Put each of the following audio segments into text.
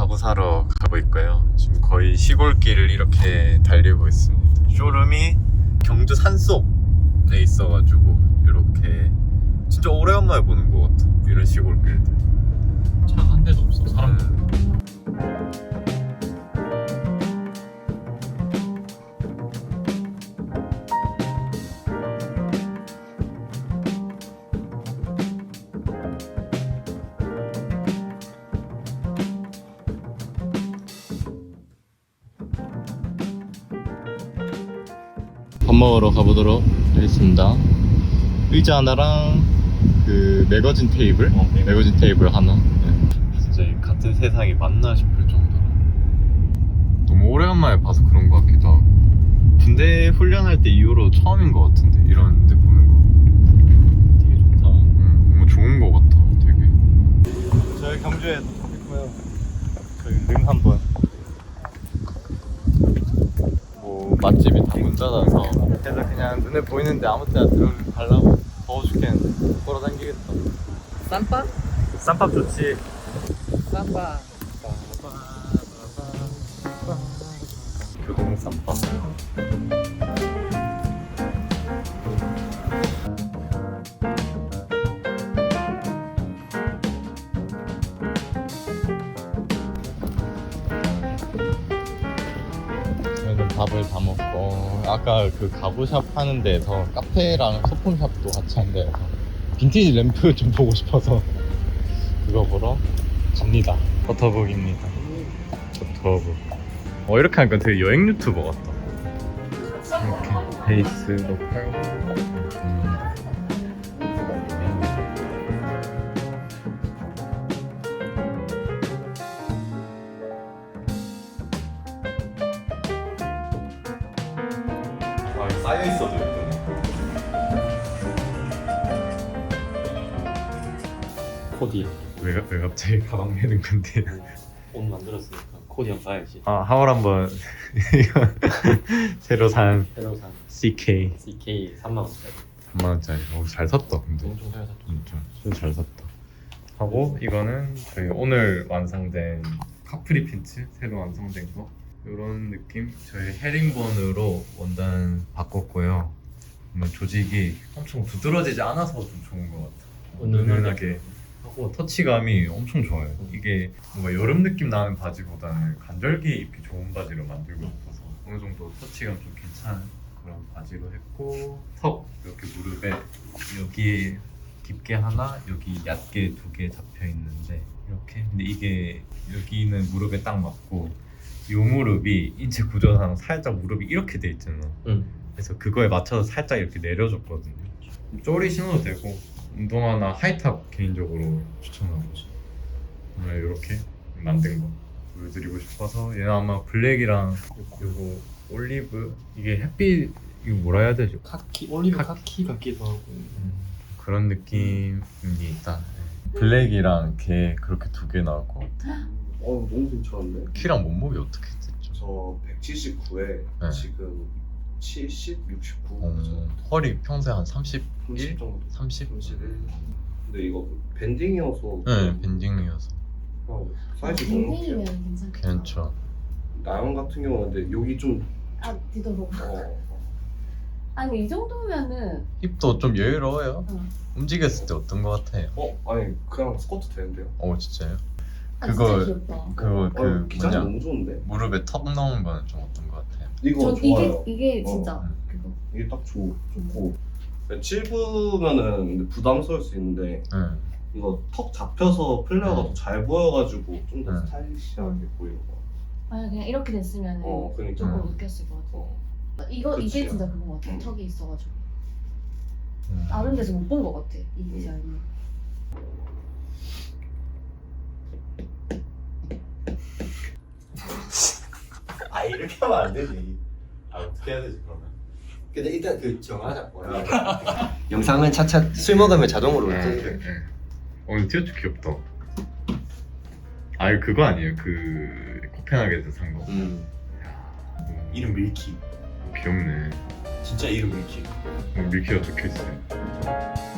가구 사러 가고 있고요. 지금 거의 시골길을 이렇게 달리고 있습니다. 쇼룸이 경주 산속에 있어가지고 이렇게 진짜 오래간만에 보는 것 같아. 이런 시골길들. 차 한 대도 없어. 사람 음. 먹으러 가보도록 하겠습니다. 의자 하나랑 그 매거진 테이블, 어, 매거진. 매거진 테이블 하나. 네. 진짜 이 같은 세상이 맞나 싶을 정도로 너무 오래간만에 봐서 그런 것 같기도 하고 군대 훈련할 때 이후로 처음인 것 같은데 이런 데 보는 거 되게 좋다. 음, 너무 좋은 것 같아 되게 저희 경주에 도착했고요 저희 능 한번 뭐 맛집이 다 문 닫아서 그래서 그냥 눈에 보이는데 아무 때나 들어가려고 더워 죽겠는데 걸어다니겠다 쌈밥? 쌈밥 좋지 쌈밥. 다 먹고 아까 그 가구샵 하는 데에서 카페랑 소품샵도 같이 한 데여서 빈티지 램프 좀 보고 싶어서 그거 보러 갑니다. 버터북입니다. 버터북. 어 이렇게 하니까 되게 여행 유튜버 같다. 이렇게 베이스도 팔고 아 쌓여 있어도 예쁘네 코디 왜, 가- 왜 갑자기 가방 매는 건데? 옷 만들었으니까 코디 한번 봐야지. 아 하울 한번. 이거 새로 산 새로 산 CK CK 3만 원짜리. 3만 원짜리. 잘 샀다 근데. 엄청 잘 샀죠 진짜. 진짜 잘 샀다. 하고 이거는 저희 오늘 완성된 카프리 핀츠? 새로 완성된 거 이런 느낌? 저희 헤링본으로 원단 바꿨고요. 그러면 조직이 엄청 두드러지지 않아서 좀 좋은 것 같아요. 은은하게. 하고 터치감이 엄청 좋아요. 음. 이게 뭔가 여름 느낌 나는 바지보다는 간절기 입기 좋은 바지로 만들고 싶어서 어느 정도 터치감 좀 괜찮은 그런 바지로 했고 턱 이렇게 무릎에 여기에 깊게 하나 여기 얕게 두 개 잡혀 있는데 이렇게. 근데 이게 여기는 무릎에 딱 맞고 이 무릎이 인체 구조상 살짝 무릎이 이렇게 돼 있잖아. 응. 그래서 그거에 맞춰서 살짝 이렇게 내려줬거든요. 쪼리 신어도 되고 운동화나 하이탑 개인적으로 추천하고 정말 이렇게 만든 거 보여드리고 싶어서 얘는 아마 블랙이랑 요거 올리브 이게 햇빛 이거 뭐라 해야 되죠? 카키 올리브 카- 카키 같기도 하고. 그런 느낌이 있다. 네. 블랙이랑 걔 그렇게 두 개 나올 것 같아 어 너무 괜찮은데? 키랑 몸무게 어떻게 됐죠? 저 179에 네. 지금 70, 69 어, 허리 평소에 한 31? 30 정도 30? 31 근데 이거 밴딩이어서 네 밴딩이어서 어, 사이즈 너무 밴딩이면 괜찮겠다. 괜찮죠 나영 같은 경우는 근데 여기 좀 아 뒤돌아. 어, 아니 이 정도면은 힙도 좀 여유로워요 어. 움직였을 때 어떤 것 같아요? 어 아니 그냥 스쿼트 되는데요 어 진짜요? 아, 그거- 진짜 귀엽다. 그거 어, 그 기장이 뭐냐 너무 좋은데? 무릎에 턱 넣은 거는 좀 어떤 것 같아요? 이거 전 좋아요 이게 이게 어. 진짜 그거. 이게 딱 좋, 좋고 7부면은 근데 부담스러울 수 있는데 네. 이거 턱 잡혀서 플레어가 네. 더잘 보여가지고 좀더 네. 스타일리시하게 보이는 거 아니 그냥 이렇게 됐으면 어 그러니까 조금 음. 웃겼을 것 같아. 어. 이거 그치. 이게 진짜 그런 것 같아. 음. 턱이 있어가지고 음. 다른 데서 못 본 것 같아 이 디자인 은. 이렇게 하면 안 되지. 아 어떻게 해야 되지 그러면? 근데 일단 그 정하자. 영상은 차차 술 먹으면 자동으로 네, 네, 네. 어 근데 티셔츠 귀엽다 아 이거 그거 아니에요? 그 코펜하겐에서 산 거. 음. 음, 이름 밀키. 귀엽네. 진짜 이름 밀키. 어, 밀키가 적혀 있어요.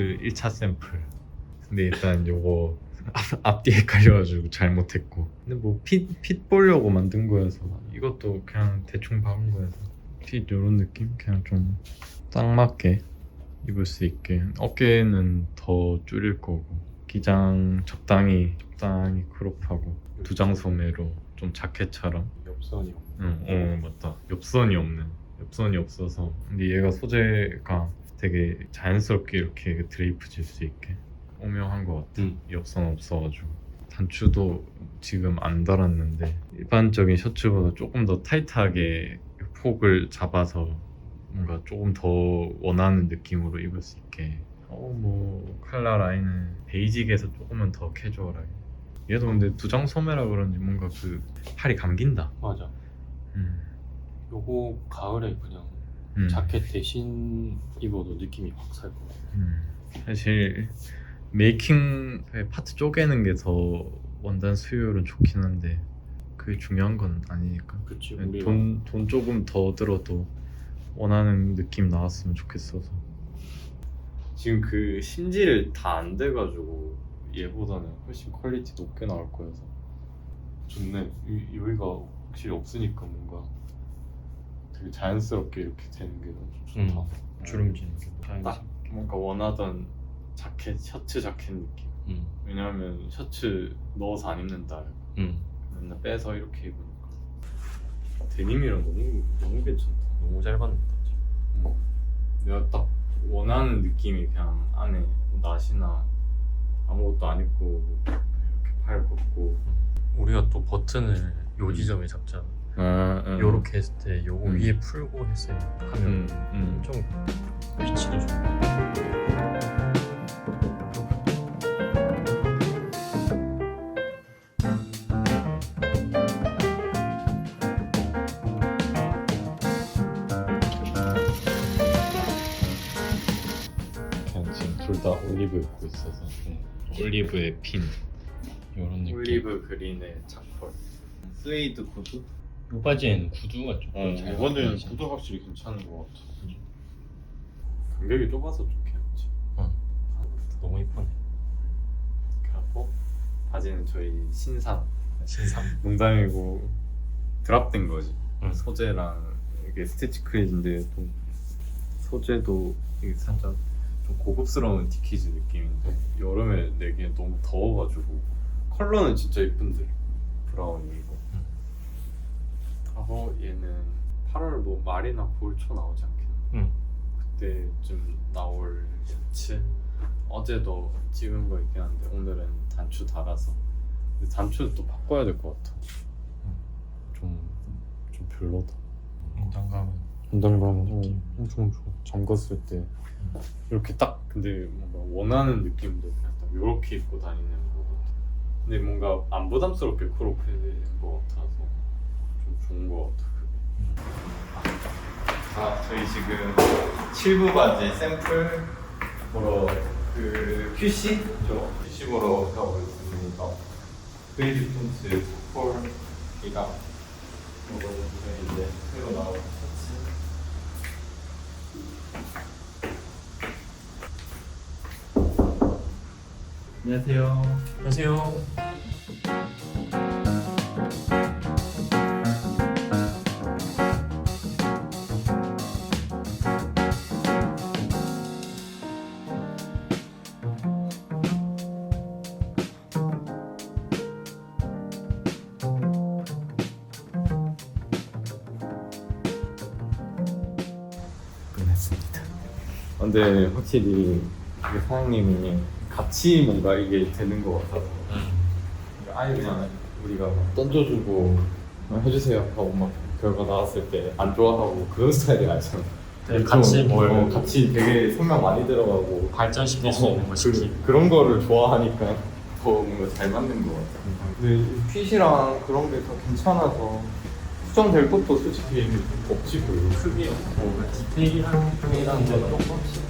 셔츠 1차 샘플 근데 일단 요거 앞, 앞뒤 헷갈려가지고 잘못했고 근데 뭐핏 핏 보려고 만든 거여서 이것도 그냥 대충 박은 거여서 핏 요런 느낌? 그냥 좀 딱 맞게 입을 수 있게 어깨는 더 줄일 거고 기장 적당히 적당히 크롭하고 두 장 소매로 좀 자켓처럼 옆선이 응, 어 맞다. 엽선이 없는. 엽선이 없어서. 근데 얘가 소재가 되게 자연스럽게 이렇게 드레이프 질 수 있게 오묘한 것 같아. 음. 엽선 없어가지고. 단추도 지금 안 달았는데 일반적인 셔츠보다 조금 더 타이트하게 폭을 잡아서 뭔가 조금 더 원하는 느낌으로 입을 수 있게. 어뭐 칼라 라인은 베이직에서 조금은 더 캐주얼하게. 얘도 근데 두장 소매라 그런지 뭔가 그 팔이 감긴다. 맞아. 음. 요거 가을에 그냥 음. 자켓 대신 입어도 느낌이 확 살 것 같아. 음. 사실 메이킹 파트 쪼개는 게 더 원단 수율은 좋긴 한데 그게 중요한 건 아니니까 그치 우리가 돈, 돈 조금 더 들어도 원하는 느낌 나왔으면 좋겠어서 지금 그 심지를 다 안 돼가지고 얘보다는 훨씬 퀄리티 높게 나올 거여서 좋네 이- 여기가 확실히 없으니까 뭔가 되게 자연스럽게 이렇게 되는 게 너무 좋다 음, 주름지는 게딱 뭔가 원하던 자켓 셔츠 자켓 느낌 음. 왜냐하면 셔츠 넣어서 안 입는다 음. 맨날 빼서 이렇게 입으니까 데님이랑 너무 너무 괜찮다 너무 잘 받는다. 응. 내가 딱 원하는 느낌이 그냥 안에 나시나 아무것도 안 입고 이렇게 팔 걷고 우리가 또 버튼을 요 음. 지점에 잡잖아. 아, 요렇게 했을 때 요거 음. 위에 풀고 했으면 하면 음, 음. 좀 위치도 좋고 그냥 지금 둘 다 올리브 입고 있어서 올리브의 핀 요런 느낌. 올리브 그린의 차펄 스웨이드 구두 요 바지에는 구두가 조금 어, 잘 이거는 맞지. 구도 확실히 괜찮은 것 같아. 간격이 좁아서 좋겠지. 너무 이쁘네. 그래갖고 바지는 저희 신상. 신상. 농담이고 드랍된 거지. 응. 소재랑 이게 스티치 크레이지인데 또 소재도 이게 살짝 좀 고급스러운 티키즈 느낌인데 여름에 내기엔 너무 더워가지고 컬러는 진짜 이쁜데 브라운이고. 응. 하고 얘는 8월 뭐 말이나 9월 초 나오지 않겠나? 응. 그때쯤 나올 셔츠? 어제도 찍은 거 있긴 한데 오늘은 단추 달아서. 근데 단추는 또 바꿔야 될 것 같아. 좀, 좀 별로다. 인장감은 건담감은 엄청 좋아. 잠갔을 때. 이렇게 딱 근데 뭔가 원하는 느낌도 그냥 딱 이렇게 입고 다니는 거 같아. 근데 뭔가 안 부담스럽게 크롭해진 거 같아서. 좀 좋은 거 같아 아, 저희 지금 7부 바지 샘플 보러 그 QC죠? QC 보러 가고 있습니다. 크레이지 폰트 폴이가 이거 이제 새로 나온 셔츠. 안녕하세요. 안녕하세요. 근데 확실히 이게 사장님이 같이 뭔가 이게 되는 것 같아서 아예 그냥 우리가 막 던져주고 어, 해주세요 하고 막 결과 나왔을 때 안 좋아하고 그런 스타일이 아니잖아. 되게 같이 좀, 뭘 어, 같이 되게 설명 많이 들어가고 발전시킬 수 있는 거 시키. 그, 그런 거를 좋아하니까 더 뭔가 잘 맞는 것 같아. 근데 핏이랑 그런 게다 괜찮아서 수정될 것도 솔직히 없지 별로. 크게 뭐 디테일한 데 조금씩